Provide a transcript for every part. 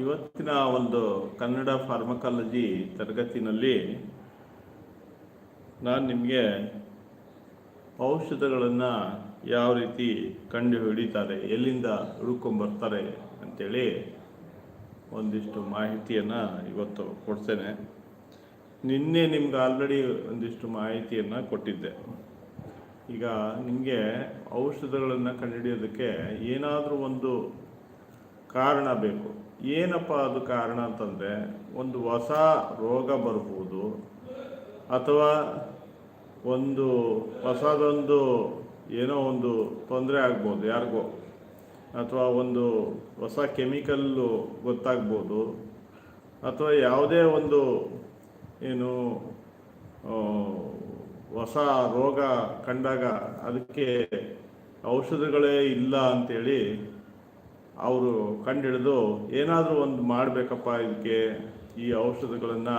ಇವತ್ತಿನ ಒಂದು ಕನ್ನಡ ಫಾರ್ಮಕಾಲಜಿ ತರಗತಿನಲ್ಲಿ ನಾನು ನಿಮಗೆ ಔಷಧಗಳನ್ನು ಯಾವ ರೀತಿ ಕಂಡು ಹಿಡಿತಾರೆ, ಎಲ್ಲಿಂದ ಹುಡ್ಕೊಂಬರ್ತಾರೆ ಅಂತೇಳಿ ಒಂದಿಷ್ಟು ಮಾಹಿತಿಯನ್ನು ಇವತ್ತು ಕೊಡ್ತೇನೆ. ನಿನ್ನೆ ನಿಮ್ಗೆ ಆಲ್ರೆಡಿ ಒಂದಿಷ್ಟು ಮಾಹಿತಿಯನ್ನು ಕೊಟ್ಟಿದ್ದೆ. ಈಗ ನಿಮಗೆ ಔಷಧಗಳನ್ನು ಕಂಡುಹಿಡಿಯೋದಕ್ಕೆ ಏನಾದರೂ ಒಂದು ಕಾರಣ ಬೇಕು. ಏನಪ್ಪ ಅದು ಕಾರಣ ಅಂತಂದರೆ ಒಂದು ಹೊಸ ರೋಗ ಬರ್ಬೋದು ಅಥವಾ ಒಂದು ಹೊಸದೊಂದು ಏನೋ ಒಂದು ತೊಂದರೆ ಆಗ್ಬೋದು, ಯಾರಿಗೋ. ಅಥವಾ ಒಂದು ಹೊಸ ಕೆಮಿಕಲ್ಲು ಗೊತ್ತಾಗ್ಬೋದು, ಅಥವಾ ಯಾವುದೇ ಒಂದು ಏನು ಹೊಸ ರೋಗ ಕಂಡಾಗ ಅದಕ್ಕೆ ಔಷಧಗಳೇ ಇಲ್ಲ ಅಂತೇಳಿ ಅವರು ಕಂಡುಹಿಡಿದು ಏನಾದರೂ ಒಂದು ಮಾಡಬೇಕಪ್ಪ ಇದಕ್ಕೆ ಈ ಔಷಧಗಳನ್ನು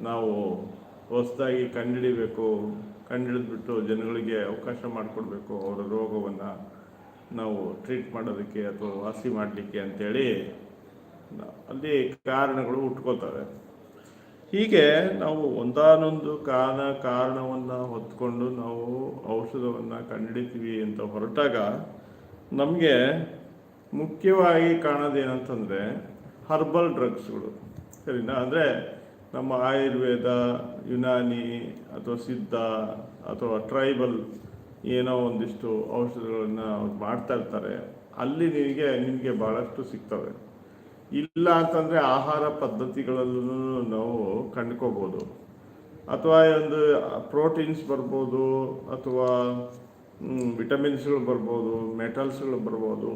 ನಾವು ಹೊಸದಾಗಿ ಕಂಡುಹಿಡಿಬೇಕು ಕಂಡುಹಿಡಿದ್ಬಿಟ್ಟು ಜನಗಳಿಗೆ ಅವಕಾಶ ಮಾಡಿಕೊಡ್ಬೇಕು ಅವರ ರೋಗವನ್ನು ನಾವು ಟ್ರೀಟ್ ಮಾಡೋದಕ್ಕೆ ಅಥವಾ ವಾಸಿ ಮಾಡಲಿಕ್ಕೆ ಅಂತೇಳಿ ನ- ಅಲ್ಲಿ ಕಾರಣಗಳು ಹುಟ್ಕೋತವೆ ಹೀಗೆ ನಾವು ಒಂದಾನೊಂದು ಕಾರಣ ಕಾರಣವನ್ನು ಹೊತ್ಕೊಂಡು ನಾವು ಔಷಧವನ್ನು ಕಂಡುಹಿಡಿತೀವಿ ಅಂತ ಹೊರಟಾಗ ನಮಗೆ ಮುಖ್ಯವಾಗಿ ಕಾಣೋದೇನಂತಂದರೆ ಹರ್ಬಲ್ ಡ್ರಗ್ಸ್ಗಳು ಸರಿನಾ? ಅಂದರೆ ನಮ್ಮ ಆಯುರ್ವೇದ, ಯುನಾನಿ ಅಥವಾ ಸಿದ್ಧ ಅಥವಾ ಟ್ರೈಬಲ್ ಏನೋ ಒಂದಿಷ್ಟು ಔಷಧಗಳನ್ನು ಅವ್ರು ಮಾಡ್ತಾ ಇರ್ತಾರೆ. ಅಲ್ಲಿ ನಿಮಗೆ ನಿಮಗೆ ಭಾಳಷ್ಟು ಸಿಗ್ತವೆ. ಇಲ್ಲ ಅಂತಂದರೆ ಆಹಾರ ಪದ್ಧತಿಗಳಲ್ಲೂ ನಾವು ಕಂಡ್ಕೋಬೋದು. ಅಥವಾ ಒಂದು ಪ್ರೋಟೀನ್ಸ್ ಬರ್ಬೋದು, ಅಥವಾ ವಿಟಮಿನ್ಸ್ಗಳು ಬರ್ಬೋದು ಮೆಟಲ್ಸ್ಗಳು ಬರ್ಬೋದು.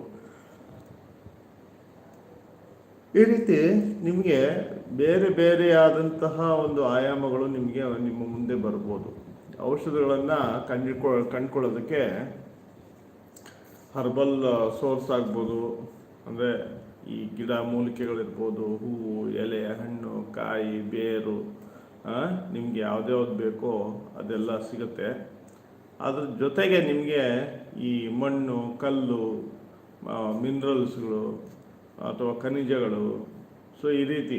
ಈ ರೀತಿ ನಿಮಗೆ ಬೇರೆ ಬೇರೆಯಾದಂತಹ ಒಂದು ಆಯಾಮಗಳು ನಿಮಗೆ ನಿಮ್ಮ ಮುಂದೆ ಬರ್ಬೋದು. ಔಷಧಗಳನ್ನು ಕಂಡಿಡ್ಕೊ ಕಂಡುಕೊಳ್ಳೋದಕ್ಕೆ ಹರ್ಬಲ್ ಸೋರ್ಸ್ ಆಗ್ಬೋದು. ಅಂದರೆ ಈ ಗಿಡ ಮೂಲಿಕೆಗಳಿರ್ಬೋದು, ಹೂವು, ಎಲೆ, ಹಣ್ಣು, ಕಾಯಿ, ಬೇರು ನಿಮಗೆ ಯಾವುದೇ ಯಾವ್ದು ಬೇಕೋ ಅದೆಲ್ಲ ಸಿಗುತ್ತೆ. ಅದ್ರ ಜೊತೆಗೆ ನಿಮಗೆ ಈ ಮಣ್ಣು, ಕಲ್ಲು ಮಿನರಲ್ಸ್ಗಳು ಅಥವಾ ಖನಿಜಗಳು. ಸೊ ಈ ರೀತಿ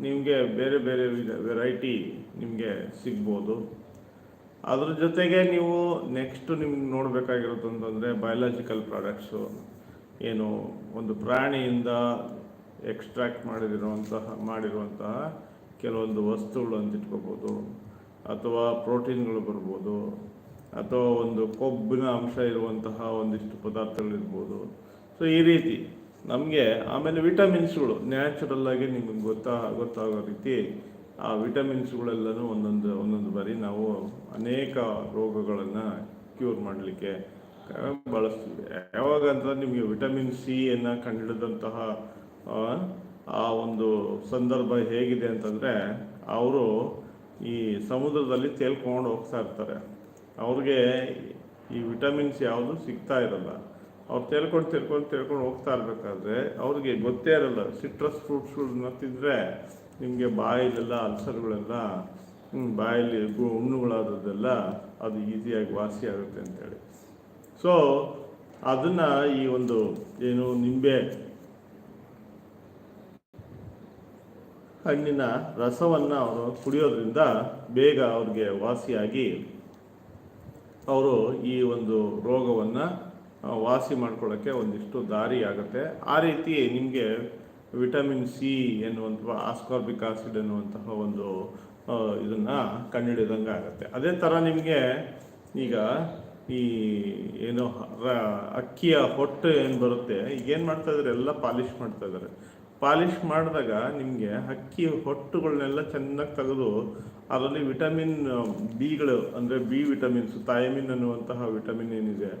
ನಿಮಗೆ ಬೇರೆ ಬೇರೆ ವೆರೈಟಿ ನಿಮಗೆ ಸಿಗ್ಬೋದು. ಅದ್ರ ಜೊತೆಗೆ ನೀವು ನೆಕ್ಸ್ಟ್ ನಿಮ್ಗೆ ನೋಡಬೇಕಾಗಿರೋದು ಅಂತಂದರೆ ಬಯೋಲಾಜಿಕಲ್ ಪ್ರಾಡಕ್ಟ್ಸು ಏನು ಒಂದು ಪ್ರಾಣಿಯಿಂದ ಎಕ್ಸ್ಟ್ರಾಕ್ಟ್ ಮಾಡಿರುವಂತಹ ಮಾಡಿರುವಂತಹ ಕೆಲವೊಂದು ವಸ್ತುಗಳು ಅಂತ ಇಟ್ಕೋಬೋದು. ಅಥವಾ ಪ್ರೋಟೀನ್ಗಳು ಬರ್ಬೋದು. ಅಥವಾ ಒಂದು ಕೊಬ್ಬಿನ ಅಂಶ ಇರುವಂತಹ ಒಂದಿಷ್ಟು ಪದಾರ್ಥಗಳಿರ್ಬೋದು. ಸೊ ಈ ರೀತಿ ನಮಗೆ ಆಮೇಲೆ ವಿಟಮಿನ್ಸ್ಗಳು ನ್ಯಾಚುರಲ್ ಆಗಿ ನಿಮಗೆ ಗೊತ್ತಾ, ಗೊತ್ತಾಗೋ ರೀತಿ ಆ ವಿಟಮಿನ್ಸ್ಗಳೆಲ್ಲನೂ ಒಂದೊಂದು ಒಂದೊಂದು ಬಾರಿ ನಾವು ಅನೇಕ ರೋಗಗಳನ್ನು ಕ್ಯೂರ್ ಮಾಡಲಿಕ್ಕೆ ಬಳಸ್ತೀವಿ. ಯಾವಾಗ ಅಂದರೆ ನಿಮಗೆ ವಿಟಮಿನ್ ಸಿ ಅನ್ನು ಆ ಒಂದು ಸಂದರ್ಭ ಹೇಗಿದೆ ಅಂತಂದರೆ, ಅವರು ಈ ಸಮುದ್ರದಲ್ಲಿ ತೇಲ್ಕೊಂಡು ಹೋಗ್ತಾ ಇರ್ತಾರೆ. ಅವ್ರಿಗೆ ಈ ವಿಟಮಿನ್ಸ್ ಯಾವುದು ಸಿಗ್ತಾ ಇರಲ್ಲ. ಅವ್ರು ತೆಳ್ಕೊಂಡು ತಿಳ್ಕೊಂಡು ತಿಳ್ಕೊಂಡು ಹೋಗ್ತಾ ಇರಬೇಕಾದ್ರೆ ಅವ್ರಿಗೆ ಗೊತ್ತೇ ಇರಲ್ಲ. ಸಿಟ್ರಸ್ ಫ್ರೂಟ್ಸ್ಗಳನ್ನ ತಿಂದರೆ ನಿಮಗೆ ಬಾಯಿಲೆಲ್ಲ ಅಲ್ಸರ್ಗಳೆಲ್ಲ ಬಾಯಲ್ಲಿ ಹುಣ್ಣುಗಳಾದದ್ದೆಲ್ಲ ಅದು ಈಸಿಯಾಗಿ ವಾಸಿ ಆಗುತ್ತೆ ಅಂತೇಳಿ. ಸೊ ಅದನ್ನು ಈ ಒಂದು ಏನು ನಿಂಬೆ ಹಣ್ಣಿನ ರಸವನ್ನು ಅವರು ಕುಡಿಯೋದ್ರಿಂದ ಬೇಗ ಅವ್ರಿಗೆ ವಾಸಿಯಾಗಿ ಅವರು ಈ ಒಂದು ರೋಗವನ್ನು ವಾಸಿ ಮಾಡ್ಕೊಳ್ಳೋಕ್ಕೆ ಒಂದಿಷ್ಟು ದಾರಿ ಆಗುತ್ತೆ. ಆ ರೀತಿ ನಿಮಗೆ ವಿಟಮಿನ್ ಸಿ ಎನ್ನುವಂಥ ಆಸ್ಕಾರ್ಬಿಕ್ ಆಸಿಡ್ ಎನ್ನುವಂತಹ ಒಂದು ಇದನ್ನು ಕಂಡುಹಿಡಿದಂಗೆ ಆಗುತ್ತೆ. ಅದೇ ಥರ ನಿಮಗೆ ಈಗ ಈ ಏನು ಅಕ್ಕಿಯ ಹೊಟ್ಟು ಏನು ಬರುತ್ತೆ, ಈಗ ಏನು ಮಾಡ್ತಾ ಇದ್ದಾರೆ ಎಲ್ಲ ಪಾಲಿಶ್ ಮಾಡ್ತಾ ಇದ್ದಾರೆ ಪಾಲಿಶ್ ಮಾಡಿದಾಗ ನಿಮಗೆ ಅಕ್ಕಿ ಹೊಟ್ಟುಗಳನ್ನೆಲ್ಲ ಚೆನ್ನಾಗಿ ತೆಗೆದು ಅದರಲ್ಲಿ ವಿಟಮಿನ್ ಬಿಗಳು ಅಂದರೆ ಬಿ ವಿಟಮಿನ್ಸ್ ಥಯಮಿನ್ ಅನ್ನುವಂತಹ ವಿಟಮಿನ್ ಏನಿದೆ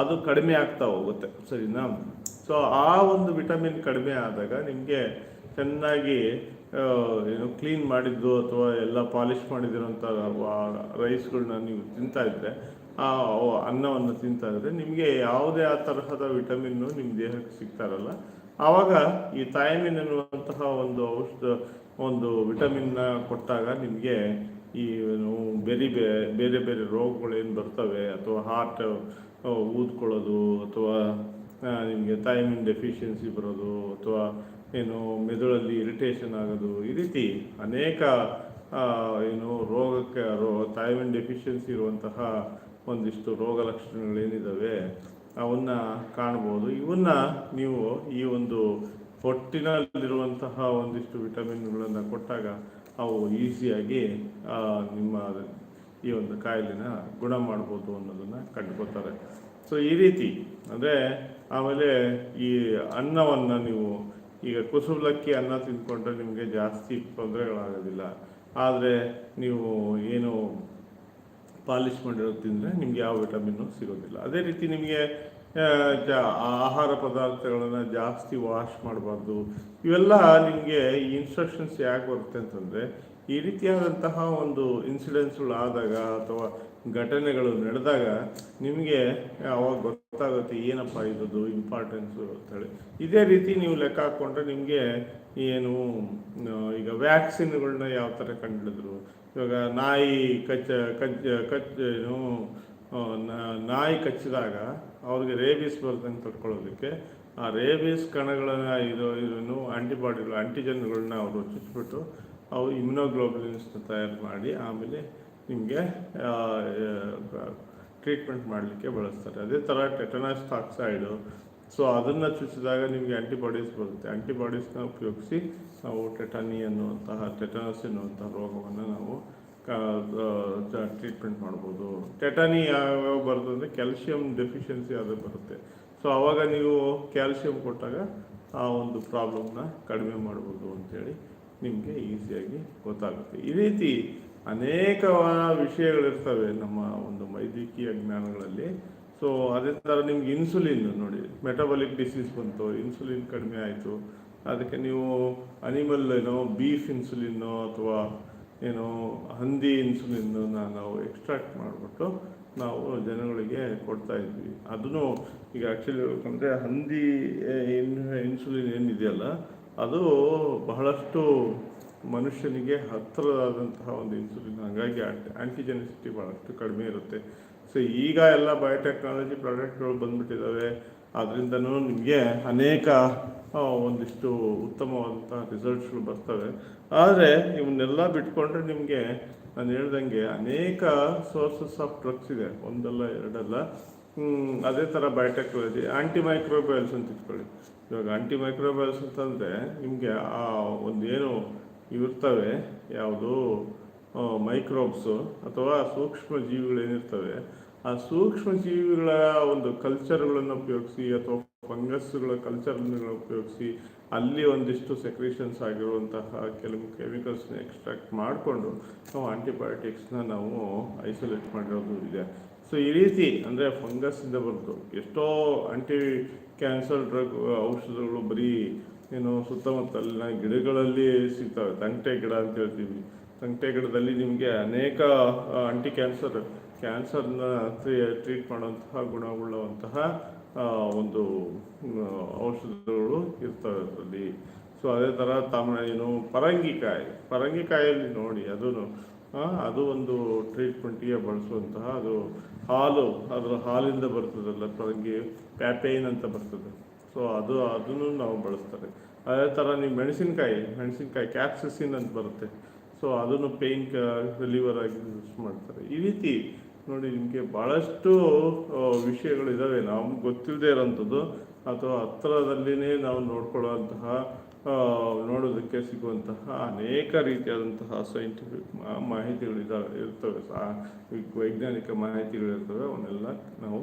ಅದು ಕಡಿಮೆ ಆಗ್ತಾ ಹೋಗುತ್ತೆ, ಸರಿನಾ? ಸೊ ಆ ಒಂದು ವಿಟಮಿನ್ ಕಡಿಮೆ ಆದಾಗ ನಿಮಗೆ ಚೆನ್ನಾಗಿ ಏನು ಕ್ಲೀನ್ ಮಾಡಿದ್ದು ಅಥವಾ ಎಲ್ಲ ಪಾಲಿಶ್ ಮಾಡಿದಿರೋಂಥ ರೈಸ್ಗಳನ್ನ ನೀವು ತಿಂತಾ ಇದ್ರೆ, ಆ ಅನ್ನವನ್ನು ತಿಂತಾ ಇದ್ರೆ ನಿಮಗೆ ಯಾವುದೇ ಆ ತರಹದ ವಿಟಮಿನ್ನು ನಿಮ್ಮ ದೇಹಕ್ಕೆ ಸಿಗ್ತಾ ಇರಲ್ಲ ಆವಾಗ ಈ ಥಯಾಮಿನ್ ಎನ್ನುವಂತಹ ಒಂದು ಔಷಧ, ಒಂದು ವಿಟಮಿನ್ನ ಕೊಟ್ಟಾಗ ನಿಮಗೆ ಈ ಬೇರೆ ಬೇರೆ ಬೇರೆ ರೋಗಗಳು ಏನು ಬರ್ತವೆ ಅಥವಾ ಹಾರ್ಟ್ ಊದ್ಕೊಳ್ಳೋದು ಅಥವಾ ನಿಮಗೆ ಟೈಮಿನ್ ಡೆಫಿಷಿಯನ್ಸಿ ಬರೋದು ಅಥವಾ ಏನು ಮೆದುಳಲ್ಲಿ ಇರಿಟೇಷನ್ ಆಗೋದು, ಈ ರೀತಿ ಅನೇಕ ಏನು ರೋಗಕ್ಕೆ, ರೋ ಥೈಮಿನ್ ಡೆಫಿಷಿಯನ್ಸಿ ಇರುವಂತಹ ಒಂದಿಷ್ಟು ರೋಗ ಲಕ್ಷಣಗಳೇನಿದ್ದಾವೆ ಅವನ್ನ ಕಾಣ್ಬೋದು. ಇವನ್ನ ನೀವು ಈ ಒಂದು ಹೊಟ್ಟಿನಲ್ಲಿರುವಂತಹ ಒಂದಿಷ್ಟು ವಿಟಮಿನ್ಗಳನ್ನು ಕೊಟ್ಟಾಗ ಅವು ಈಸಿಯಾಗಿ ನಿಮ್ಮ ಈ ಒಂದು ಕಾಯಿಲೆನ ಗುಣ ಮಾಡ್ಬೋದು ಅನ್ನೋದನ್ನು ಕಂಡುಕೊತಾರೆ. ಸೊ ಈ ರೀತಿ ಅಂದರೆ ಆಮೇಲೆ ಈ ಅನ್ನವನ್ನು ನೀವು ಈಗ ಕುಸುಬಲಕ್ಕಿ ಅನ್ನ ತಿಂದ್ಕೊಂಡ್ರೆ ನಿಮಗೆ ಜಾಸ್ತಿ ತೊಂದರೆಗಳಾಗೋದಿಲ್ಲ. ಆದರೆ ನೀವು ಏನು ಪಾಲಿಶ್ ಮಾಡಿರೋದು ತಿಂದರೆ ನಿಮ್ಗೆ ಯಾವ ವಿಟಮಿನ್ನು ಸಿಗೋದಿಲ್ಲ. ಅದೇ ರೀತಿ ನಿಮಗೆ ಆಹಾರ ಪದಾರ್ಥಗಳನ್ನು ಜಾಸ್ತಿ ವಾಶ್ ಮಾಡಬಾರ್ದು. ಇವೆಲ್ಲ ನಿಮಗೆ ಇನ್ಸ್ಟ್ರಕ್ಷನ್ಸ್ ಯಾಕೆ ಬರುತ್ತೆ ಅಂತಂದರೆ ಈ ರೀತಿಯಾದಂತಹ ಒಂದು ಇನ್ಸಿಡೆನ್ಸ್ಗಳು ಆದಾಗ ಅಥವಾ ಘಟನೆಗಳು ನಡೆದಾಗ ನಿಮಗೆ ಅವಾಗ ಗೊತ್ತಾಗುತ್ತೆ ಏನಪ್ಪ ಇದ್ದು ಇಂಪಾರ್ಟೆನ್ಸು ಅಂತೇಳಿ. ಇದೇ ರೀತಿ ನೀವು ಲೆಕ್ಕ ಹಾಕ್ಕೊಂಡ್ರೆ ನಿಮಗೆ ಏನು ಈಗ ವ್ಯಾಕ್ಸಿನ್ಗಳನ್ನ ಯಾವ ಥರ ಕಂಡುಹಿಡಿದ್ರು? ಇವಾಗ ನಾಯಿ ಕಚ್ಚ ಕಚ್ಚ ಕಚ್ಚ ಏನು ನಾಯಿ ಕಚ್ಚಿದಾಗ ಅವ್ರಿಗೆ ರೇಬಿಸ್ ಬರ್ದಂಗೆ ತಡ್ಕೊಳ್ಳೋದಕ್ಕೆ ಆ ರೇಬಿಸ್ ಕಣಗಳನ್ನ ಇದು, ಇದನ್ನು ಆಂಟಿಬಾಡಿಗಳು ಆಂಟಿಜನ್ಗಳನ್ನ ಅವರು ಚುಚ್ಚಿಬಿಟ್ಟು ಅವು ಇಮ್ಯುನೋಗ್ಲೋಬ್ಲಿನ್ಸ್ನ ತಯಾರು ಮಾಡಿ ಆಮೇಲೆ ನಿಮಗೆ ಟ್ರೀಟ್ಮೆಂಟ್ ಮಾಡಲಿಕ್ಕೆ ಬಳಸ್ತಾರೆ. ಅದೇ ಥರ ಟೆಟನಸ್ ಟಾಕ್ಸೈಡು ಸೊ ಅದನ್ನು ಚುಚ್ಚಿದಾಗ ನಿಮಗೆ ಆ್ಯಂಟಿಬಾಡೀಸ್ ಬರುತ್ತೆ. ಆ್ಯಂಟಿಬಾಡೀಸ್ನ ಉಪಯೋಗಿಸಿ ನಾವು ಟೆಟನಿ ಅನ್ನುವಂತಹ ಟೆಟನಸ್ ಎನ್ನುವಂತಹ ರೋಗವನ್ನು ನಾವು ಟ್ರೀಟ್ಮೆಂಟ್ ಮಾಡ್ಬೋದು. ಟೆಟನಿ ಯಾವ್ಯಾವ ಬರುತ್ತೆ ಅಂದರೆ ಕ್ಯಾಲ್ಶಿಯಂ ಡೆಫಿಷಿಯನ್ಸಿ ಅದು ಬರುತ್ತೆ. ಸೊ ಆವಾಗ ನೀವು ಕ್ಯಾಲ್ಶಿಯಂ ಕೊಟ್ಟಾಗ ಆ ಒಂದು ಪ್ರಾಬ್ಲಮ್ನ ಕಡಿಮೆ ಮಾಡ್ಬೋದು ಅಂತೇಳಿ ನಿಮಗೆ ಈಸಿಯಾಗಿ ಗೊತ್ತಾಗುತ್ತೆ. ಈ ರೀತಿ ಅನೇಕ ವಿಷಯಗಳಿರ್ತವೆ ನಮ್ಮ ಒಂದು ವೈದ್ಯಕೀಯ ಜ್ಞಾನಗಳಲ್ಲಿ. ಸೊ ಅದೇ ಥರ ನಿಮ್ಗೆ ಇನ್ಸುಲಿನ್ ನೋಡಿ ಮೆಟಬಾಲಿಕ್ ಡಿಸೀಸ್ ಬಂತು ಇನ್ಸುಲಿನ್ ಕಡಿಮೆ ಆಯಿತು. ಅದಕ್ಕೆ ನೀವು ಅನಿಮಲ್ ಏನೋ ಬೀಫ್ ಇನ್ಸುಲಿನ್ನು ಅಥವಾ ಏನು ಹಂದಿ ಇನ್ಸುಲಿನ್ನ ನಾವು ಎಕ್ಸ್ಟ್ರಾಕ್ಟ್ ಮಾಡಿಬಿಟ್ಟು ನಾವು ಜನಗಳಿಗೆ ಕೊಡ್ತಾ ಇದ್ವಿ. ಅದನ್ನು ಈಗ ಆ್ಯಕ್ಚುಲಿ ಹೇಳ್ಬೇಕಂದ್ರೆ ಹಂದಿ ಇನ್ ಇನ್ಸುಲಿನ್ ಏನಿದೆಯಲ್ಲ ಅದು ಬಹಳಷ್ಟು ಮನುಷ್ಯನಿಗೆ ಹತ್ತಿರದಾದಂತಹ ಒಂದು ಇನ್ಸುಲಿನ್. ಹಾಗಾಗಿ ಆಂಟಿಜೆನಿಸಿಟಿ ಬಹಳಷ್ಟು ಕಡಿಮೆ ಇರುತ್ತೆ. ಸೊ, ಈಗ ಎಲ್ಲ ಬಯೋಟೆಕ್ನಾಲಜಿ ಪ್ರಾಡಕ್ಟ್ಗಳು ಬಂದ್ಬಿಟ್ಟಿದ್ದಾವೆ ಅದರಿಂದನೂ ನಿಮಗೆ ಅನೇಕ ಒಂದಿಷ್ಟು ಉತ್ತಮವಾದಂತಹ ರಿಸಲ್ಟ್ಸ್ಗಳು ಬರ್ತವೆ. ಆದರೆ ಇವನ್ನೆಲ್ಲ ಬಿಟ್ಕೊಂಡ್ರೆ ನಿಮಗೆ, ನಾನು ಹೇಳ್ದಂಗೆ ಅನೇಕ ಸೋರ್ಸಸ್ ಆಫ್ ಡ್ರಗ್ಸ್ ಇದೆ. ಒಂದಲ್ಲ, ಎರಡಲ್ಲ. ಅದೇ ಥರ ಬಯೋಟೆಕ್ನಾಲಜಿ ಆಂಟಿ ಮೈಕ್ರೋಬಯಲ್ಸ್ ಅಂತ ಇಟ್ಕೊಳ್ಳಿ. ಇವಾಗ ಆಂಟಿ ಮೈಕ್ರೋಬಯಲ್ಸ್ ಅಂತಂದರೆ ನಿಮಗೆ ಆ ಒಂದು ಏನು ಇವಿರ್ತವೆ ಯಾವುದು ಮೈಕ್ರೋಬ್ಸು ಅಥವಾ ಸೂಕ್ಷ್ಮ ಜೀವಿಗಳೇನಿರ್ತವೆ, ಆ ಸೂಕ್ಷ್ಮ ಜೀವಿಗಳ ಒಂದು ಕಲ್ಚರ್ಗಳನ್ನು ಉಪಯೋಗಿಸಿ ಅಥವಾ ಫಂಗಸ್ಗಳ ಕಲ್ಚರ್ಗಳನ್ನ ಉಪಯೋಗಿಸಿ ಅಲ್ಲಿ ಒಂದಿಷ್ಟು ಸೆಕ್ರೇಷನ್ಸ್ ಆಗಿರುವಂತಹ ಕೆಲವು ಕೆಮಿಕಲ್ಸ್ನ ಎಕ್ಸ್ಟ್ರಾಕ್ಟ್ ಮಾಡಿಕೊಂಡು ನಾವು ಆಂಟಿಬಯೋಟಿಕ್ಸ್ನ ನಾವು ಐಸೋಲೇಟ್ ಮಾಡಿರೋದು ಇದೆ. ಸೊ ಈ ರೀತಿ ಅಂದರೆ ಫಂಗಸ್ಸಿಂದ ಬಂತು. ಎಷ್ಟೋ ಆಂಟಿ ಕ್ಯಾನ್ಸರ್ ಡ್ರಗ್ ಔಷಧಗಳು ಬರೀ ಏನು ಸುತ್ತಮುತ್ತಲಿನ ಗಿಡಗಳಲ್ಲಿ ಸಿಗ್ತವೆ. ತಂಟೆ ಗಿಡ ಅಂತ ಹೇಳ್ತೀವಿ. ತಂಗಟೆ ಗಿಡದಲ್ಲಿ ನಿಮಗೆ ಅನೇಕ ಆಂಟಿ ಕ್ಯಾನ್ಸರ್ ಕ್ಯಾನ್ಸರ್ನ ಟ್ರೀಟ್ ಮಾಡುವಂತಹ ಗುಣವುಳ್ಳವಂತಹ ಒಂದು ಔಷಧಗಳು ಇರ್ತವೆ ಅದರಲ್ಲಿ. ಸೊ ಅದೇ ಥರ ತಮ್ಮ ಏನು ಪರಂಗಿಕಾಯಿ. ಪರಂಗಿಕಾಯಲ್ಲಿ ನೋಡಿ ಅದೂ ಅದು ಒಂದು ಟ್ರೀಟ್ಮೆಂಟಿಗೆ ಬಳಸುವಂತಹ ಅದು ಹಾಲು ಅದರ ಹಾಲಿಂದ ಬರ್ತದಲ್ಲ ಪರಂಗಿ ಪ್ಯಾಪೇನ್ ಅಂತ ಬರ್ತದೆ. ಸೊ ಅದು ಅದನ್ನು ನಾವು ಬಳಸ್ತಾರೆ. ಅದೇ ಥರ ನೀವು ಮೆಣಸಿನ್ಕಾಯಿ ಮೆಣಸಿನ್ಕಾಯಿ ಕ್ಯಾಪ್ಸಿಸಿನ್ ಅಂತ ಬರುತ್ತೆ. ಸೊ ಅದನ್ನು ಪೇಯ್ನ್ ರಿಲೀವರ್ ಆಗಿ ಯೂಸ್ ಮಾಡ್ತಾರೆ. ಈ ರೀತಿ ನೋಡಿ ನಿಮಗೆ ಭಾಳಷ್ಟು ವಿಷಯಗಳು ವಿಷಯಗಳಿದ್ದಾವೆ ನಮ್ಗೆ ಗೊತ್ತಿಲ್ಲದೆ ಇರೋಂಥದ್ದು. ಅಥವಾ ಹತ್ತಿರದಲ್ಲಿನೇ ನಾವು ನೋಡ್ಕೊಳ್ಳುವಂತಹ ಆ, ನೋಡೋದಕ್ಕೆ ಸಿಗುವಂತಹ ಅನೇಕ ರೀತಿಯಾದಂತಹ ಸೈಂಟಿಫಿಕ್ ಮಾಹಿತಿಗಳಿದ್ದಾವೆ ಇರ್ತವೆ. ಸಾ ವೈಜ್ಞಾನಿಕ ಮಾಹಿತಿಗಳಿರ್ತವೆ, ಅವನ್ನೆಲ್ಲ ನಾವು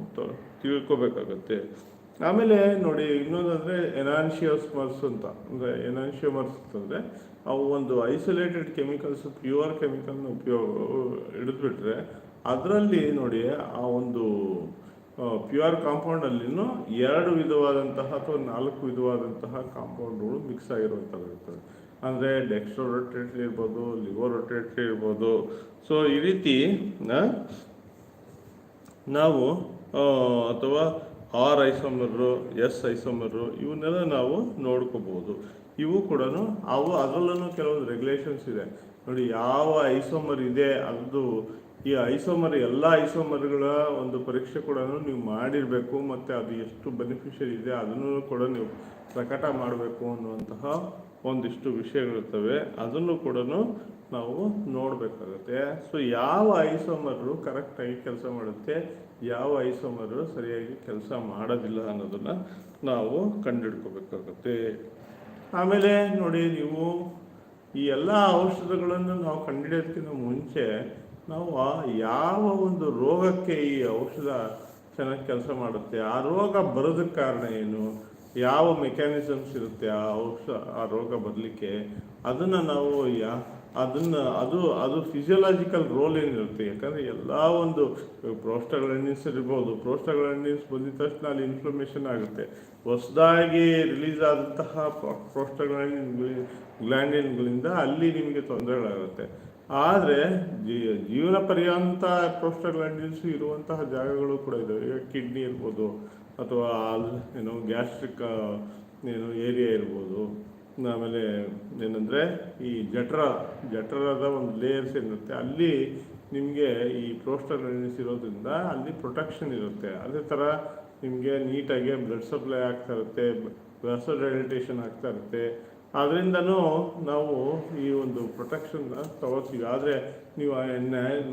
ತಿಳ್ಕೊಬೇಕಾಗತ್ತೆ. ಆಮೇಲೆ ನೋಡಿ, ಇನ್ನೂದೆಂದ್ರೆ ಎನಾನ್ಶಿಯಸ್ ಮರ್ಸ್ ಅಂತ. ಅಂದರೆ ಎನಾನ್ಶಿಯೋಮರ್ಸ್ ಅಂತಂದರೆ ಅವು ಒಂದು ಐಸೋಲೇಟೆಡ್ ಕೆಮಿಕಲ್ಸ್, ಪ್ಯೂರ್ ಕೆಮಿಕಲ್ನ ಉಪಯೋಗ ಹಿಡಿದ್ಬಿಟ್ರೆ, ಅದರಲ್ಲಿ ನೋಡಿ, ಆ ಒಂದು ಪ್ಯೂರ್ ಕಾಂಪೌಂಡಲ್ಲಿನೂ ಎರಡು ವಿಧವಾದಂತಹ ಅಥವಾ ನಾಲ್ಕು ವಿಧವಾದಂತಹ ಕಾಂಪೌಂಡ್ಗಳು ಮಿಕ್ಸ್ ಆಗಿರುವಂಥದ್ದು ಇರ್ತವೆ ಅಂದರೆ ಡೆಕ್ಸ್ಟ್ರೋ ರೊಟೇಟ್ ಇರ್ಬೋದು ಲಿವೋ ರೊಟೇಟ್ ಇರ್ಬೋದು. ಸೊ ಈ ರೀತಿ ನಾವು ಅಥವಾ ಆರ್ ಐಸೋಮರು ಎಸ್ ಐಸೋಮರು ಇವನ್ನೆಲ್ಲ ನಾವು ನೋಡ್ಕೋಬೋದು ಇವು ಕೂಡ ಅವು ಅದರಲ್ಲೂ ಕೆಲವೊಂದು ರೆಗ್ಯುಲೇಷನ್ಸ್ ಇದೆ. ನೋಡಿ, ಯಾವ ಐಸೋಮರ್ ಇದೆ ಅದು ಈ ಐಸೋಮರ್, ಎಲ್ಲ ಐಸೋಮರ್ಗಳ ಒಂದು ಪರೀಕ್ಷೆ ಕೂಡ ನೀವು ಮಾಡಿರಬೇಕು, ಮತ್ತು ಅದು ಎಷ್ಟು ಬೆನಿಫಿಷಿಯಲ್ ಇದೆ ಅದನ್ನು ಕೂಡ ನೀವು ಪ್ರಕಟ ಮಾಡಬೇಕು ಅನ್ನುವಂತಹ ಒಂದಿಷ್ಟು ವಿಷಯಗಳಿರ್ತವೆ. ಅದನ್ನು ಕೂಡ ನಾವು ನೋಡಬೇಕಾಗುತ್ತೆ. ಸೊ ಯಾವ ಐಸೋಮರು ಕರೆಕ್ಟಾಗಿ ಕೆಲಸ ಮಾಡುತ್ತೆ, ಯಾವ ಐಸೋಮರು ಸರಿಯಾಗಿ ಕೆಲಸ ಮಾಡೋದಿಲ್ಲ ಅನ್ನೋದನ್ನು ನಾವು ಕಂಡುಹಿಡ್ಕೋಬೇಕಾಗುತ್ತೆ. ಆಮೇಲೆ ನೋಡಿ, ನೀವು ಈ ಎಲ್ಲ ಔಷಧಗಳನ್ನು ನಾವು ಕಂಡುಹಿಡಿಯೋದಕ್ಕಿಂತ ಮುಂಚೆ ನಾವು ಆ ಯಾವ ಒಂದು ರೋಗಕ್ಕೆ ಈ ಔಷಧ ಚೆನ್ನಾಗಿ ಕೆಲಸ ಮಾಡುತ್ತೆ, ಆ ರೋಗ ಬರೋದಕ್ಕೆ ಕಾರಣ ಏನು, ಯಾವ ಮೆಕ್ಯಾನಿಸಮ್ಸ್ ಇರುತ್ತೆ ಆ ಔಷಧ, ಆ ರೋಗ ಬರಲಿಕ್ಕೆ, ಅದನ್ನು ನಾವು ಯಾ, ಅದನ್ನು, ಅದು ಅದು ಫಿಸಿಯೋಲಾಜಿಕಲ್ ರೋಲ್ ಏನಿರುತ್ತೆ, ಯಾಕಂದರೆ ಎಲ್ಲ ಒಂದು ಪ್ರೋಸ್ಟಾಗ್ಲಾಂಡಿನ್ಸ್ ಇರ್ಬೋದು ಪ್ರೋಸ್ಟಾಗ್ಲಾಂಡಿನ್ಸ್ ಬಂದಿದ ತಕ್ಷಣ ಅಲ್ಲಿ ಇನ್ಫ್ಲಮೇಷನ್ ಆಗುತ್ತೆ. ಹೊಸದಾಗಿ ರಿಲೀಸ್ ಆದಂತಹ ಪ್ರೋಸ್ಟಾಗ್ಲಾಂಡಿನ್ ಗ್ಲ್ಯಾಂಡಿನ್ಗಳಿಂದ ಅಲ್ಲಿ ನಿಮಗೆ ತೊಂದರೆಗಳಾಗುತ್ತೆ. ಆದರೆ ಜೀವನ ಪರ್ಯಂತ ಪ್ರೋಸ್ಟಾಗ್ಲಾಂಡಿನ್ಸ್ ಇರುವಂತಹ ಜಾಗಗಳು ಕೂಡ ಇದ್ದಾವೆ ಈಗ ಕಿಡ್ನಿ ಇರ್ಬೋದು, ಅಥವಾ ಆಲ್ ಏನು ಗ್ಯಾಸ್ಟ್ರಿಕ್ ಏನು ಏರಿಯಾ ಇರ್ಬೋದು. ಆಮೇಲೆ ಏನಂದರೆ ಈ ಜಠರ, ಜಠರದ ಒಂದು ಲೇಯರ್ಸ್ ಏನಿರುತ್ತೆ ಅಲ್ಲಿ ನಿಮಗೆ ಈ ಪ್ರೋಸ್ಟಾಗ್ಲಾಂಡಿನ್ಸ್ ಇರೋದ್ರಿಂದ ಅಲ್ಲಿ ಪ್ರೊಟೆಕ್ಷನ್ ಇರುತ್ತೆ. ಅದೇ ಥರ ನಿಮಗೆ ನೀಟಾಗಿ ಬ್ಲಡ್ ಸಪ್ಲೈ ಆಗ್ತಾ ಇರುತ್ತೆ ವ್ಯಾಸೋಡೈಲಿಟೇಷನ್ ಆಗ್ತಾ ಇರುತ್ತೆ. ಅದರಿಂದನೂ ನಾವು ಈ ಒಂದು ಪ್ರೊಟೆಕ್ಷನ್ನ ತಗೋತೀವಿ ಆದರೆ ನೀವು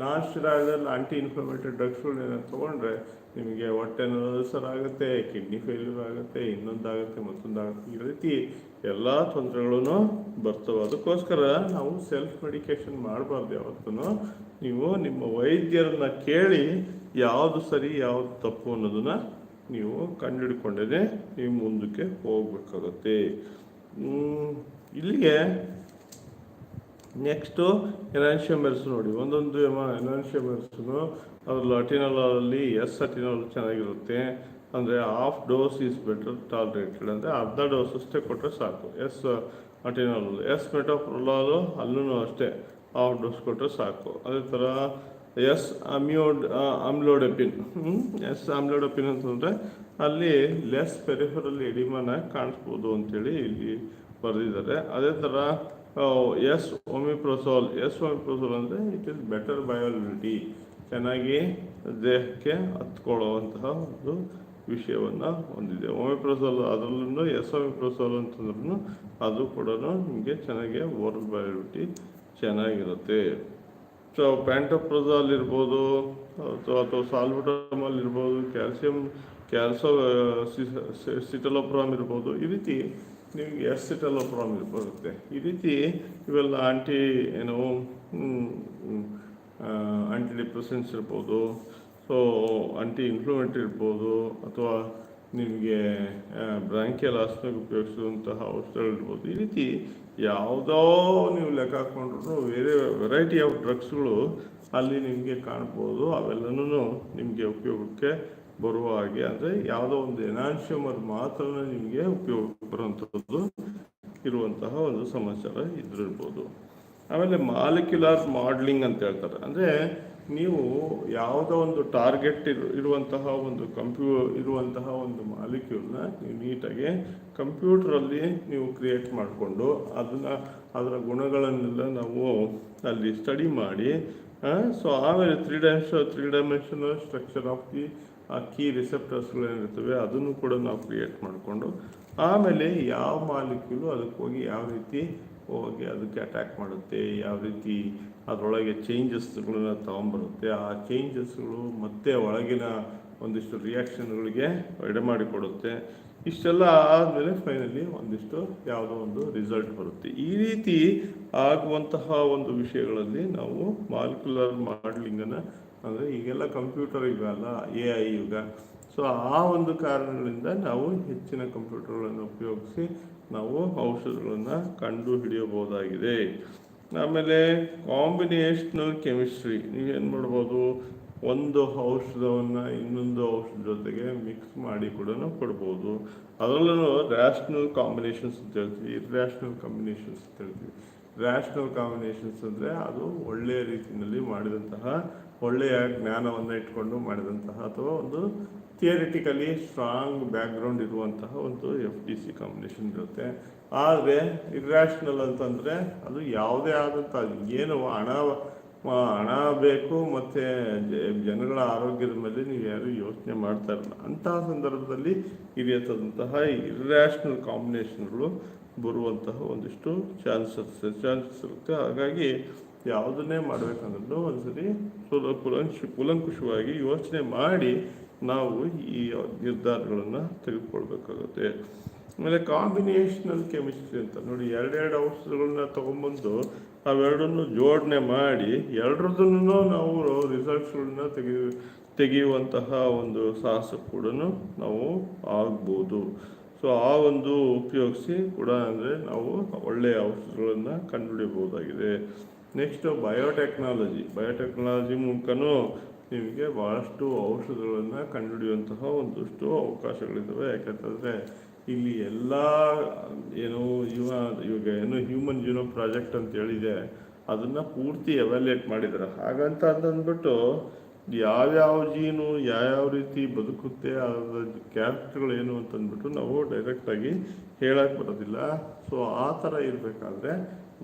ನಾನ್ ಸ್ಟಿರಾಯ್ಡಲ್ ಆಂಟಿ ಇನ್ಫ್ಲಮೇಟರಿ ಡ್ರಗ್ಸ್ಗಳನ್ನ ತೊಗೊಂಡ್ರೆ ನಿಮಗೆ ಹೊಟ್ಟೆ ಅಲ್ಸರ್ ಆಗುತ್ತೆ ಕಿಡ್ನಿ ಫೇಲ್ಯೂರ್ ಆಗುತ್ತೆ, ಇನ್ನೊಂದಾಗುತ್ತೆ, ಮತ್ತೊಂದಾಗುತ್ತೆ. ಈ ರೀತಿ ಎಲ್ಲ ತೊಂದರೆಗಳೂ ಬರ್ತವೆ. ಅದಕ್ಕೋಸ್ಕರ ನಾವು ಸೆಲ್ಫ್ ಮೆಡಿಕೇಶನ್ ಮಾಡಬಾರ್ದು ಯಾವತ್ತೂ ನೀವು ನಿಮ್ಮ ವೈದ್ಯರನ್ನ ಕೇಳಿ ಯಾವುದು ಸರಿ, ಯಾವುದು ತಪ್ಪು ಅನ್ನೋದನ್ನ ನೀವು ಕಂಡುಹಿಡ್ಕೊಂಡೇ ನೀವು ಮುಂದಕ್ಕೆ ಹೋಗ್ಬೇಕಾಗತ್ತೆ. ಇಲ್ಲಿಗೆ ನೆಕ್ಸ್ಟು ಎನಾನ್ಷಿಯಮರ್ಸ್ ನೋಡಿ, ಒಂದೊಂದು ಎನಾನ್ಷಿಯಮರ್ಸ್ನು ಅದ್ರ ಅಟಿನಲಲ್ಲಿ ಎಸ್ ಅಟಿನಲ್ ಚೆನ್ನಾಗಿರುತ್ತೆ, ಅಂದರೆ half dose is better tolerated ಅಂದರೆ ಅರ್ಧ ಡೋಸ್ ಅಷ್ಟೇ ಕೊಟ್ಟರೆ ಸಾಕು, ಎಸ್ ಅಟಿನಲ್ ಎಸ್ ಮೆಟೋಪ್ರೊಲಾಲು ಅಲ್ಲೂ ಅಷ್ಟೇ ಹಾಫ್ ಡೋಸ್ ಕೊಟ್ಟರೆ ಸಾಕು, ಅದೇ ಥರ ಎಸ್ ಅಮ್ಯೋಡ್ ಅಮ್ಲೋಡೆಪಿನ್ ಎಸ್ ಅಮ್ಲೋಡೆಪಿನ್ ಅಂತಂದರೆ ಅಲ್ಲಿ ಲೆಸ್ ಪೆರಿಫರಲ್ ಎಡಿಮಾನ ಕಾಣಿಸ್ಬೋದು ಅಂತೇಳಿ ಇಲ್ಲಿ ಬರೆದಿದ್ದಾರೆ. ಅದೇ ಥರ ಎಸ್ ಒಮಿಪ್ರೋಸೋಲ್ ಎಸ್ ಒಮಿಪ್ರೋಸೋಲ್ ಅಂದರೆ ಇಟ್ ಇಸ್ ಬೆಟರ್ ಬಯೋಲಿಟಿ ಚೆನ್ನಾಗಿ ದೇಹಕ್ಕೆ ಹತ್ಕೊಳ್ಳುವಂತಹ ಒಂದು ವಿಷಯವನ್ನು ಹೊಂದಿದೆ. ಒಮಿಪ್ರೋಸೋಲ್ ಅದರಲ್ಲೂ ಎಸ್ ಒಮಿಪ್ರೋಸೋಲ್ ಅಂತಂದ್ರೂ ಅದು ಕೂಡ ನಿಮಗೆ ಚೆನ್ನಾಗಿ ಓರಲ್ ಬಯೋಲಿಟಿ ಚೆನ್ನಾಗಿರುತ್ತೆ. ಸೊ ಪ್ಯಾಂಟೋಪ್ರೊಸಾಲ್ ಇರ್ಬೋದು, ಅಥವಾ ಅಥವಾ ಸಾಲ್ಬುಟಮಲ್ ಇರ್ಬೋದು ಕ್ಯಾಲ್ಸಿಯಂ ಕ್ಯಾಲ್ಸೋ ಸಿಟಲೋಪ್ರಾಮ್ ಇರ್ಬೋದು, ಈ ರೀತಿ ನಿಮಗೆ ಎಸ್ ಸಿಟಲೋಪ್ರಾಮ್ ಬರುತ್ತೆ ಈ ರೀತಿ ಇವೆಲ್ಲ ಆಂಟಿ ಏನು ಆಂಟಿ ಡಿಪ್ರೆಸೆನ್ಸ್ ಇರ್ಬೋದು ಸೊ ಆಂಟಿ ಇನ್ಫ್ಲೂಮೆಂಟ್ ಇರ್ಬೋದು, ಅಥವಾ ನಿಮಗೆ ಬ್ರಾಂಕಿಯಲ್ ಆಸ್ಮೆಗೆ ಉಪಯೋಗಿಸುವಂತಹ ಔಷಧಗಳಿರ್ಬೋದು ಈ ರೀತಿ ಯಾವುದೋ ನೀವು ಲೆಕ್ಕ ಹಾಕ್ಕೊಂಡ್ರು ಬೇರೆ ವೆರೈಟಿ ಆಫ್ ಡ್ರಗ್ಸ್ಗಳು ಅಲ್ಲಿ ನಿಮಗೆ ಕಾಣ್ಬೋದು, ಅವೆಲ್ಲನೂ ನಿಮಗೆ ಉಪಯೋಗಕ್ಕೆ ಬರುವ ಹಾಗೆ ಅಂದರೆ ಯಾವುದೋ ಒಂದು ಎನಾನ್ಷಿಯಮರ್ ಮಾತ್ರ ನಿಮಗೆ ಉಪಯೋಗ ಬರುವಂಥದ್ದು ಇರುವಂತಹ ಒಂದು ಸಮಾಚಾರ ಇದ್ರಿರ್ಬೋದು ಆಮೇಲೆ ಮಾಲಿಕ್ಯುಲರ್ ಮಾಡ್ಲಿಂಗ್ ಅಂತ ಹೇಳ್ತಾರೆ. ಅಂದರೆ ನೀವು ಯಾವುದೋ ಒಂದು ಟಾರ್ಗೆಟ್ ಇರು, ಇರುವಂತಹ ಒಂದು ಕಂಪ್ಯೂ ಇರುವಂತಹ ಒಂದು ಮಾಲಿಕ್ಯೂಲ್ನ ನೀವು ನೀಟಾಗಿ ಕಂಪ್ಯೂಟ್ರಲ್ಲಿ ನೀವು ಕ್ರಿಯೇಟ್ ಮಾಡಿಕೊಂಡು ಅದನ್ನು ಅದರ ಗುಣಗಳನ್ನೆಲ್ಲ ನಾವು ಅಲ್ಲಿ ಸ್ಟಡಿ ಮಾಡಿ ಸೊ ಆಮೇಲೆ three dimension three dimensional structure of the ಆ ಕೀ ರಿಸೆಪ್ಟರ್ಸ್ಗಳೇನಿರ್ತವೆ ಅದನ್ನು ಕೂಡ ನಾವು ಕ್ರಿಯೇಟ್ ಮಾಡಿಕೊಂಡು ಆಮೇಲೆ ಯಾವ ಮಾಲಿಕ್ಯೂಲು ಅದಕ್ಕೆ ಹೋಗಿ ಯಾವ ರೀತಿ ಹೋಗಿ ಅದಕ್ಕೆ ಅಟ್ಯಾಕ್ ಮಾಡುತ್ತೆ, ಯಾವ ರೀತಿ ಅದರೊಳಗೆ ಚೇಂಜಸ್ಗಳನ್ನ ತಗೊಂಬರುತ್ತೆ, ಆ ಚೇಂಜಸ್ಗಳು ಮತ್ತೆ ಒಳಗಿನ ಒಂದಿಷ್ಟು ರಿಯಾಕ್ಷನ್ಗಳಿಗೆ ಎಡೆ ಮಾಡಿಕೊಡುತ್ತೆ. ಇಷ್ಟೆಲ್ಲ ಆದಮೇಲೆ ಫೈನಲಿ ಒಂದಿಷ್ಟು ಯಾವುದೋ ಒಂದು ರಿಸಲ್ಟ್ ಬರುತ್ತೆ. ಈ ರೀತಿ ಆಗುವಂತಹ ಒಂದು ವಿಷಯಗಳಲ್ಲಿ ನಾವು ಮಾಲಿಕ್ಯುಲರ್ ಮಾಡಲಿಂಗನ್ನು ಅಂದರೆ ಈಗೆಲ್ಲ ಕಂಪ್ಯೂಟರ್ ಯುಗ ಅಲ್ಲ ಎ ಐ ಯುಗ. ಸೊ ಆ ಒಂದು ಕಾರಣಗಳಿಂದ ನಾವು ಹೆಚ್ಚಿನ ಕಂಪ್ಯೂಟರ್ಗಳನ್ನು ಉಪಯೋಗಿಸಿ ನಾವು ಔಷಧಗಳನ್ನು ಕಂಡು ಹಿಡಿಯಬಹುದಾಗಿದೆ. ಆಮೇಲೆ ಕಾಂಬಿನೇಷನಲ್ ಕೆಮಿಸ್ಟ್ರಿ ನೀವೇನು ಮಾಡ್ಬೋದು? ಒಂದು ಔಷಧವನ್ನು ಇನ್ನೊಂದು ಔಷಧ ಜೊತೆಗೆ ಮಿಕ್ಸ್ ಮಾಡಿ ಕೂಡ ಕೊಡ್ಬೋದು. ಅದರಲ್ಲೂ ರ್ಯಾಷನಲ್ ಕಾಂಬಿನೇಷನ್ಸ್ ಅಂತ ಹೇಳ್ತೀವಿ. ಇರ್ಯಾಷನಲ್ ಕಾಂಬಿನೇಷನ್ಸ್ ಅಂತ ಹೇಳ್ತೀವಿ. ರ್ಯಾಷನಲ್ ಕಾಂಬಿನೇಷನ್ಸ್ ಅಂದರೆ ಅದು ಒಳ್ಳೆಯ ರೀತಿಯಲ್ಲಿ ಮಾಡಿದಂತಹ ಒಳ್ಳೆಯ ಜ್ಞಾನವನ್ನು ಇಟ್ಕೊಂಡು ಮಾಡಿದಂತಹ ಅಥವಾ ಒಂದು ಥಿಯರಿಟಿಕಲಿ ಸ್ಟ್ರಾಂಗ್ ಬ್ಯಾಕ್ಗ್ರೌಂಡ್ ಇರುವಂತಹ ಒಂದು ಎಫ್ ಡಿ ಸಿ ಕಾಂಬಿನೇಷನ್ ಇರುತ್ತೆ. ಆದರೆ ಇರ್ರ್ಯಾಷನಲ್ ಅಂತಂದರೆ ಅದು ಯಾವುದೇ ಆದಂಥ ಏನು ಹಣ ಹಣ ಬೇಕು ಮತ್ತು ಜನಗಳ ಆರೋಗ್ಯದ ಮೇಲೆ ನೀವು ಯಾರು ಯೋಚನೆ ಮಾಡ್ತಾ ಇರಲ್ಲ. ಅಂತಹ ಸಂದರ್ಭದಲ್ಲಿ ಹಿರಿಯತಾದಂತಹ ಇರ್ರ್ಯಾಷನಲ್ ಕಾಂಬಿನೇಷನ್ಗಳು ಬರುವಂತಹ ಒಂದಿಷ್ಟು ಚಾನ್ಸಸ್ ಚಾನ್ಸಸ್ ಇರುತ್ತೆ. ಹಾಗಾಗಿ ಯಾವುದನ್ನೇ ಮಾಡಬೇಕಂದ್ರೂ ಒಂದ್ಸರಿ ಸುಲ ಕುಲಂಶ ಯೋಚನೆ ಮಾಡಿ ನಾವು ಈ ನಿರ್ಧಾರಗಳನ್ನು ತೆಗೆದುಕೊಳ್ಬೇಕಾಗುತ್ತೆ. ಆಮೇಲೆ ಕಾಂಬಿನೇಷನಲ್ ಕೆಮಿಸ್ಟ್ರಿ ಅಂತ ನೋಡಿ ಎರಡೆರಡು ಔಷಧಗಳನ್ನ ತೊಗೊಂಬಂದು ಅವೆರಡನ್ನು ಜೋಡಣೆ ಮಾಡಿ ಎರಡರದನ್ನು ನಾವು ರಿಸಲ್ಟ್ಸ್ಗಳನ್ನ ತೆಗೆ, ತೆಗೆಯುವಂತಹ ಒಂದು ಸಾಹಸ ಕೂಡ ನಾವು ಆಗ್ಬೋದು. ಸೊ ಆ ಒಂದು ಉಪಯೋಗಿಸಿ ಕೂಡ ಅಂದರೆ ನಾವು ಒಳ್ಳೆಯ ಔಷಧಗಳನ್ನು ಕಂಡುಹಿಡಿಯಬಹುದಾಗಿದೆ. ನೆಕ್ಸ್ಟ್ ಬಯೋಟೆಕ್ನಾಲಜಿ ಬಯೋಟೆಕ್ನಾಲಜಿ ಮೂಲಕನೂ ನಿಮಗೆ ಭಾಳಷ್ಟು ಔಷಧಗಳನ್ನು ಕಂಡುಹಿಡಿಯುವಂತಹ ಒಂದಷ್ಟು ಅವಕಾಶಗಳಿದ್ದಾವೆ ಯಾಕಂತಂದರೆ ಇಲ್ಲಿ ಎಲ್ಲ, ಏನು ಯುವ ಇವಾಗ ಏನು ಹ್ಯೂಮನ್ ಜೀನೋ ಪ್ರಾಜೆಕ್ಟ್ ಅಂತ ಹೇಳಿದೆ, ಅದನ್ನು ಪೂರ್ತಿ ಎವ್ಯಾಲ್ಯೂಯೇಟ್ ಮಾಡಿದ್ದಾರೆ ಹಾಗಂತ ಅಂತಂದ್ಬಿಟ್ಟು ಯಾವ್ಯಾವ ಜೀನು ಯಾವ್ಯಾವ ರೀತಿ ಬದುಕುತ್ತೆ, ಅದರ ಕ್ಯಾರೆಕ್ಟರ್ಗಳೇನು ಅಂತಂದ್ಬಿಟ್ಟು ನಾವು ಡೈರೆಕ್ಟಾಗಿ ಹೇಳಕ್ಕೆ ಬರೋದಿಲ್ಲ. ಸೊ ಆ ಥರ ಇರಬೇಕಾದ್ರೆ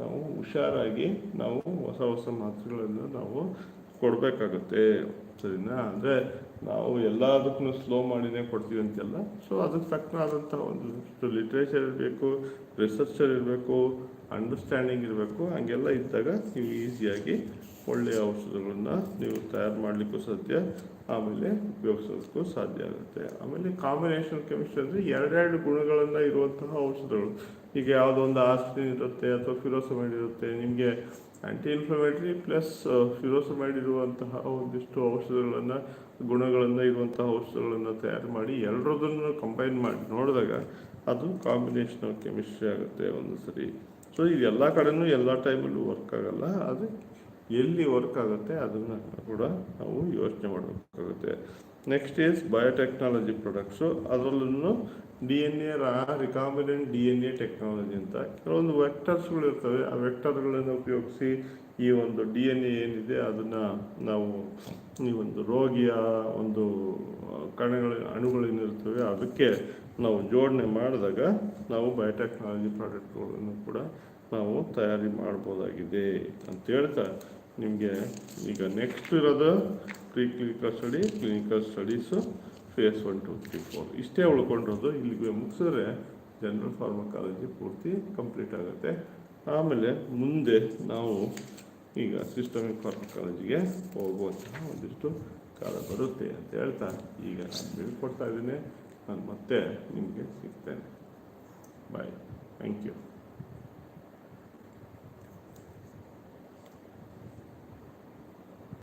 ನಾವು ಹುಷಾರಾಗಿ ನಾವು ಹೊಸ ಹೊಸ ಮಾತುಗಳನ್ನು ನಾವು ಕೊಡಬೇಕಾಗುತ್ತೆ. ಸರಿನಾ? ಅಂದರೆ ನಾವು ಎಲ್ಲದಕ್ಕೂ ಸ್ಲೋ ಮಾಡಿನೇ ಕೊಡ್ತೀವಿ ಅಂತೆಲ್ಲ. ಸೊ ಅದಕ್ಕೆ ತಕ್ಕನಾದಂಥ ಒಂದು ಲಿಟ್ರೇಚರ್ ಇರಬೇಕು ರಿಸರ್ಚರ್ ಇರಬೇಕು ಅಂಡರ್ಸ್ಟ್ಯಾಂಡಿಂಗ್ ಇರಬೇಕು, ಹಂಗೆಲ್ಲ ಇದ್ದಾಗ ನೀವು ಈಸಿಯಾಗಿ ಒಳ್ಳೆಯ ಔಷಧಗಳನ್ನ ನೀವು ತಯಾರು ಮಾಡಲಿಕ್ಕೂ ಸಾಧ್ಯ, ಆಮೇಲೆ ಉಪಯೋಗಿಸೋದಕ್ಕೂ ಸಾಧ್ಯ ಆಗುತ್ತೆ. ಆಮೇಲೆ ಕಾಂಬಿನೇಷನ್ ಕೆಮಿಸ್ಟ್ರಿ ಅಂದರೆ ಎರಡೆರಡು ಗುಣಗಳನ್ನು ಇರುವಂತಹ ಔಷಧಗಳು. ಈಗ ಯಾವುದೋ ಒಂದು ಆಸ್ಪಿನ್ ಇರುತ್ತೆ ಅಥವಾ ಫಿರೋಸಮೈಡ್ ಇರುತ್ತೆ, ನಿಮಗೆ ಆ್ಯಂಟಿ ಇನ್ಫ್ಲಮೇಟ್ರಿ ಪ್ಲಸ್ ಫಿರೋಸಮೈಡ್ ಇರುವಂತಹ ಒಂದಿಷ್ಟು ಔಷಧಗಳನ್ನು, ಗುಣಗಳನ್ನು, ಇರುವಂತಹ ಔಷಧಗಳನ್ನು ತಯಾರು ಮಾಡಿ ಎಲ್ಲರದನ್ನು ಕಂಬೈನ್ ಮಾಡಿ ನೋಡಿದಾಗ ಅದು ಕಾಂಬಿನೇಷನ್ ಕೆಮಿಸ್ಟ್ರಿ ಆಗುತ್ತೆ ಒಂದು ಸರಿ. ಸೊ ಇದು ಎಲ್ಲ ಕಡೆನೂ ಎಲ್ಲ ಟೈಮಲ್ಲೂ ವರ್ಕ್ ಆಗಲ್ಲ ಅದು ಎಲ್ಲಿ ವರ್ಕ್ ಆಗುತ್ತೆ ಅದನ್ನು ಕೂಡ ನಾವು ಯೋಚನೆ ಮಾಡಬೇಕಾಗುತ್ತೆ. ನೆಕ್ಸ್ಟ್ ಈಸ್ ಬಯೋಟೆಕ್ನಾಲಜಿ ಪ್ರಾಡಕ್ಟ್ಸು ಅದರಲ್ಲೂ D N A recombinant D N A technology ಅಂತ. ಕೆಲವೊಂದು ವೆಕ್ಟರ್ಸ್ಗಳು ಇರ್ತವೆ. ಆ ವೆಕ್ಟರ್ಗಳನ್ನು ಉಪಯೋಗಿಸಿ ಈ ಒಂದು ಡಿ ಎನ್ ಎ ಏನಿದೆ, ಅದನ್ನು ನಾವು ಈ ಒಂದು ರೋಗಿಯ ಒಂದು ಕಣಗಳ ಅಣುಗಳೇನಿರ್ತವೆ ಅದಕ್ಕೆ ನಾವು ಜೋಡಣೆ ಮಾಡಿದಾಗ ನಾವು ಬಯೋಟೆಕ್ನಾಲಜಿ ಪ್ರಾಡಕ್ಟ್ಗಳನ್ನು ಕೂಡ ನಾವು ತಯಾರಿ ಮಾಡ್ಬೋದಾಗಿದೆ ಅಂತ ಹೇಳ್ತಾ ನಿಮಗೆ ಈಗ ನೆಕ್ಸ್ಟ್ ಇರೋದು pre clinical study clinical studies phase one two three four ಇಷ್ಟೇ ಉಳ್ಕೊಂಡಿರೋದು ಇಲ್ಲಿಗೆ ಮುಗಿಸಿದ್ರೆ ಜನರಲ್ ಫಾರ್ಮಕಾಲಜಿ ಪೂರ್ತಿ ಕಂಪ್ಲೀಟ್ ಆಗುತ್ತೆ. ಆಮೇಲೆ ಮುಂದೆ ನಾವು ಈಗ ಸಿಸ್ಟಮಿಕ್ ಫಾರ್ಮಕಾಲಜಿಗೆ ಹೋಗುವಂತಹ ಒಂದಿಷ್ಟು ಕಾಲ ಬರುತ್ತೆ ಅಂತ ಹೇಳ್ತಾ ಈಗ ನಾನು ಬೀಳ್ಕೊಡ್ತಾ ಇದ್ದೀನಿ. ನಾನು ಮತ್ತೆ ನಿಮಗೆ ಸಿಗ್ತೇನೆ. Bye thank you